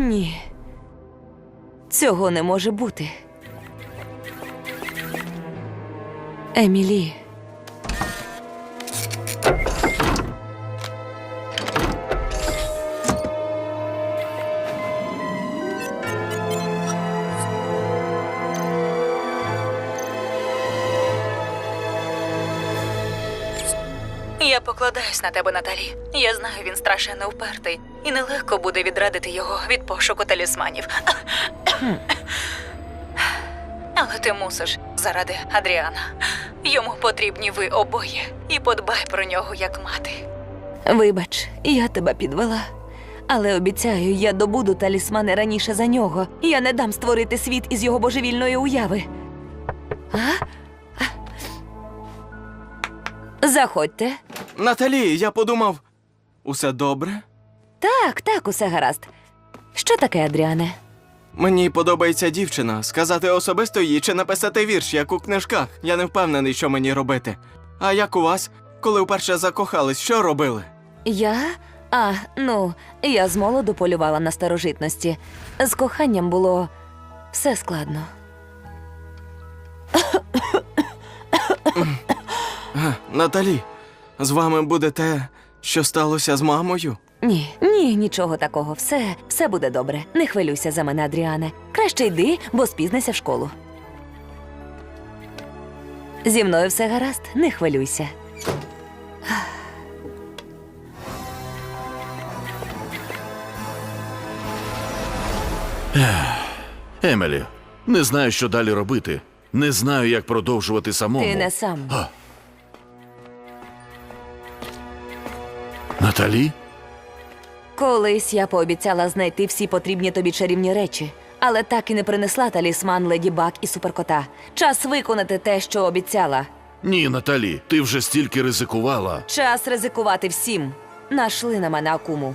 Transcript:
Ні. Цього не може бути. Емілі. Я покладаюсь на тебе, Наталі. Я знаю, він страшенно впертий, і нелегко буде відрадити його від пошуку талісманів. Але ти мусиш заради Адріана. Йому потрібні ви обоє, і подбай про нього як мати. Вибач, я тебе підвела. Але обіцяю, я добуду талісмани раніше за нього. Я не дам створити світ із його божевільної уяви. А? А? Заходьте. Наталі, я подумав, усе добре? Так, так, усе гаразд. Що таке, Адріане? Мені подобається дівчина. Сказати особисто їй чи написати вірш, як у книжках. Я не впевнений, що мені робити. А як у вас, коли вперше закохались, що робили? Я? А, ну, я з молоду полювала на старожитності. З коханням було все складно. Наталі, з вами буде те, що сталося з мамою? Ні, ні, нічого такого. Все, все буде добре. Не хвилюйся за мене, Адріане. Краще йди, бо спізнися в школу. Зі мною все гаразд, не хвилюйся. Емелі, не знаю, що далі робити. Не знаю, як продовжувати самому. Ти не сам. А. Наталі? Колись я пообіцяла знайти всі потрібні тобі чарівні речі, але так і не принесла талісман Леді Бак і суперкота. Час виконати те, що обіцяла. Ні, Наталі, ти вже стільки ризикувала. Час ризикувати всім. Нашли на мене акуму.